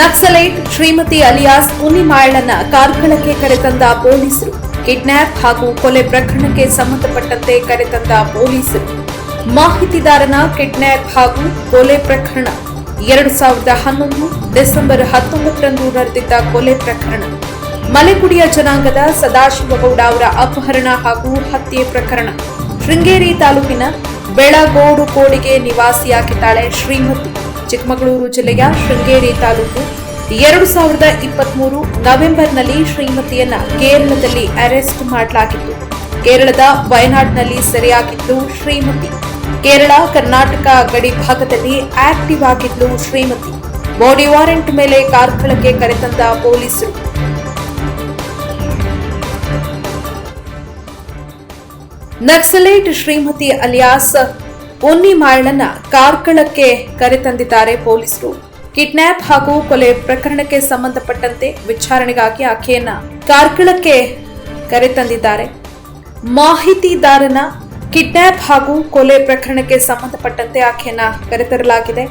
Naxalite Shrimati alias ಉನ್ನಿಮಾಯಳನ್ನ ಕಾರ್ಕಳಕ್ಕೆ ಕರೆತಂದ ಪೊಲೀಸರು. ಕಿಡ್ನಾಪ್ ಹಾಗೂ ಕೊಲೆ ಪ್ರಕರಣಕ್ಕೆ ಸಂಬಂಧಪಟ್ಟಂತೆ ಕರೆತಂದ ಪೊಲೀಸರು. ಮಾಹಿತಿದಾರನ ಕಿಡ್ನ್ಯಾಪ್ ಹಾಗೂ ಕೊಲೆ ಪ್ರಕರಣ. ಎರಡು ಸಾವಿರದ ಹನ್ನೊಂದು ಡಿಸೆಂಬರ್ ಹತ್ತೊಂಬತ್ತರಂದು ನಡೆದಿದ್ದ ಕೊಲೆ ಪ್ರಕರಣ. ಮಲೆಕುಡಿಯ ಜನಾಂಗದ ಸದಾಶಿವಗೌಡ ಅವರ ಅಪಹರಣ ಹಾಗೂ ಹತ್ಯೆ ಪ್ರಕರಣ. ಶೃಂಗೇರಿ ತಾಲೂಕಿನ ಬೆಳಗೋಡು ಕೋಡಿಗೆ ನಿವಾಸಿಯಾಗಿದ್ದಾಳೆ ಶ್ರೀಮತಿ. ಚಿಕ್ಕಮಗಳೂರು ಜಿಲ್ಲೆಯ ಶೃಂಗೇರಿ ತಾಲೂಕು. ಎರಡು ಸಾವಿರದ ಇಪ್ಪತ್ಮೂರು ನವೆಂಬರ್ನಲ್ಲಿ ಶ್ರೀಮತಿಯನ್ನ ಕೇರಳದಲ್ಲಿ ಅರೆಸ್ಟ್ ಮಾಡಲಾಗಿತ್ತು. ಕೇರಳದ ವಯನಾಡ್ನಲ್ಲಿ ಸೆರೆಯಾಗಿದ್ದು ಶ್ರೀಮತಿ. ಕೇರಳ, ಕರ್ನಾಟಕ ಗಡಿ ಭಾಗದಲ್ಲಿ ಆಕ್ಟಿವ್ ಆಗಿದ್ದು ಶ್ರೀಮತಿ. ಬಾಡಿ ವಾರೆಂಟ್ ಮೇಲೆ ಕಾರ್ಕಳಕ್ಕೆ ಕರೆತಂದ ಪೊಲೀಸರು. ನಕ್ಸಲೈಟ್ ಶ್ರೀಮತಿ ಅಲಿಯಾಸ್ ಉನ್ನಿಮಾಳನ್ನ ಕಾರ್ಕಳಕ್ಕೆ ಕರೆತಂದಿದ್ದಾರೆ ಪೊಲೀಸರು. ಕಿಡ್ನಾಪ್ ಹಾಗೂ ಕೊಲೆ ಪ್ರಕರಣಕ್ಕೆ ಸಂಬಂಧಪಟ್ಟಂತೆ ವಿಚಾರಣೆಗಾಗಿ ಆಕೆಯನ್ನ ಕಾರ್ಕಳಕ್ಕೆ ಕರೆತಂದಿದ್ದಾರೆ. ಮಾಹಿತಿದಾರನ ಕಿಡ್ನ್ಯಾಪ್ ಹಾಗೂ ಕೊಲೆ ಪ್ರಕರಣಕ್ಕೆ ಸಂಬಂಧಪಟ್ಟಂತೆ ಆಕೆಯನ್ನ ಕರೆತರಲಾಗಿದೆ.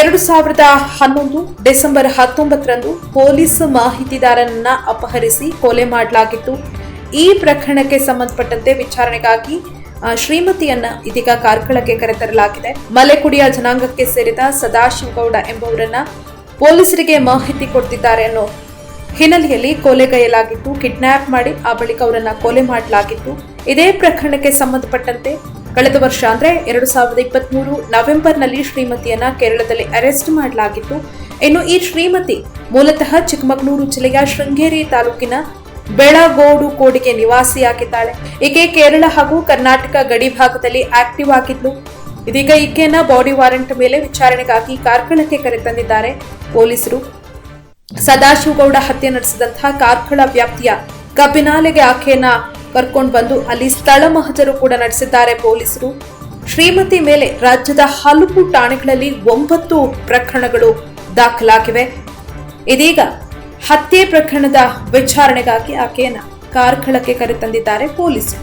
ಎರಡು ಸಾವಿರದ ಹನ್ನೊಂದು ಡಿಸೆಂಬರ್ ಹತ್ತೊಂಬತ್ತರಂದು ಪೊಲೀಸ್ ಮಾಹಿತಿದಾರನನ್ನ ಅಪಹರಿಸಿ ಕೊಲೆ ಮಾಡಲಾಗಿತ್ತು. ಈ ಪ್ರಕರಣಕ್ಕೆ ಸಂಬಂಧಪಟ್ಟಂತೆ ವಿಚಾರಣೆಗಾಗಿ ಶ್ರೀಮತಿಯನ್ನ ಇದೀಗ ಕಾರ್ಕಳಕ್ಕೆ ಕರೆತರಲಾಗಿದೆ. ಮಲೆಕುಡಿಯ ಜನಾಂಗಕ್ಕೆ ಸೇರಿದ ಸದಾಶಿವಗೌಡ ಎಂಬುವರನ್ನ ಪೊಲೀಸರಿಗೆ ಮಾಹಿತಿ ಕೊಡ್ತಿದ್ದಾರೆ ಅನ್ನೋ ಹಿನ್ನೆಲೆಯಲ್ಲಿ ಕೊಲೆಗೈಯಲಾಗಿತ್ತು ಕಿಡ್ನ್ಯಾಪ್ ಮಾಡಿ ಆ ಬಳಿಕ ಅವರನ್ನ ಕೊಲೆ ಮಾಡಲಾಗಿತ್ತು. ಇದೇ ಪ್ರಕರಣಕ್ಕೆ ಸಂಬಂಧಪಟ್ಟಂತೆ ಕಳೆದ ವರ್ಷ ಅಂದ್ರೆ ಎರಡು ಸಾವಿರದ ಇಪ್ಪತ್ಮೂರು ನವೆಂಬರ್ನಲ್ಲಿ ಶ್ರೀಮತಿಯನ್ನ ಕೇರಳದಲ್ಲಿ ಅರೆಸ್ಟ್ ಮಾಡಲಾಗಿತ್ತು. ಇನ್ನು ಈ ಶ್ರೀಮತಿ ಮೂಲತಃ ಚಿಕ್ಕಮಗಳೂರು ಜಿಲ್ಲೆಯ ಶೃಂಗೇರಿ ತಾಲೂಕಿನ ಬೆಳಗೋಡು ಕೋಡಿಗೆ ನಿವಾಸಿಯಾಗಿದ್ದಾಳೆ ಈಕೆ ಕೇರಳ ಹಾಗೂ ಕರ್ನಾಟಕ ಗಡಿ ಭಾಗದಲ್ಲಿ ಆಕ್ಟಿವ್ ಆಗಿದ್ಲು. ಇದೀಗ ಈಕೆಯನ್ನ ಬಾಡಿ ವಾರೆಂಟ್ ಮೇಲೆ ವಿಚಾರಣೆಗಾಗಿ ಕಾರ್ಕಳಕ್ಕೆ ಕರೆತಂದಿದ್ದಾರೆ ಪೊಲೀಸರು. ಸದಾಶಿವಗೌಡ ಹತ್ಯೆ ನಡೆಸಿದಂತಹ ಕಾರ್ಕಳ ವ್ಯಾಪ್ತಿಯ ಕಬ್ಬಿನಾಲೆಗೆ ಆಕೆಯನ್ನ ಕರ್ಕೊಂಡು ಬಂದು ಅಲ್ಲಿ ಸ್ಥಳ ಮಹಜರು ಕೂಡ ನಡೆಸಿದ್ದಾರೆ ಪೊಲೀಸರು. ಶ್ರೀಮತಿ ಮೇಲೆ ರಾಜ್ಯದ ಹಲವು ಠಾಣೆಗಳಲ್ಲಿ ಒಂಬತ್ತು ಪ್ರಕರಣಗಳು ದಾಖಲಾಗಿವೆ. ಇದೀಗ ಹತ್ಯೆ ಪ್ರಕರಣದ ವಿಚಾರಣೆಗಾಗಿ ಆಕೆಯನ್ನ ಕಾರ್ಕಳಕ್ಕೆ ಕರೆತಂದಿದ್ದಾರೆ ಪೊಲೀಸರು.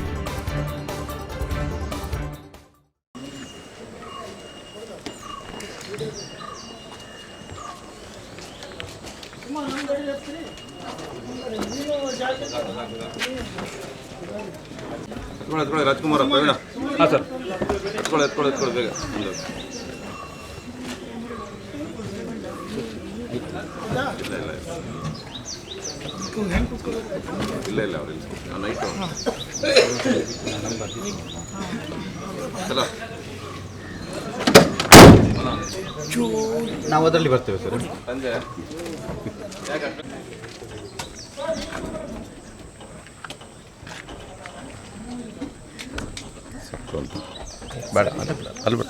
ಎತ್ಕೊಳ್ಳಿ ಎತ್ಕೊಳ್ಳಿ ರಾಜ್ಕುಮಾರ ಪ್ರವೀಣ ಹಾಂ ಸರ್. ಎತ್ಕೊಳ್ಳಿ ಎತ್ಕೊಳ್ಳಿ ಎತ್ಕೊಳ್ಳಿ ಬೇಗ. ಇಲ್ಲ ಇಲ್ಲ ಇಲ್ಲ. ಇಲ್ಲ ಅವ್ರಿಲ್ಲ ನಾನು ನೈಟು ನಾವು ಅದರಲ್ಲಿ ಬರ್ತೇವೆ ಸರ್. ಸಂಜೆ. ಬೇಡ ಅಲ್ಲಿ ಬೇಡ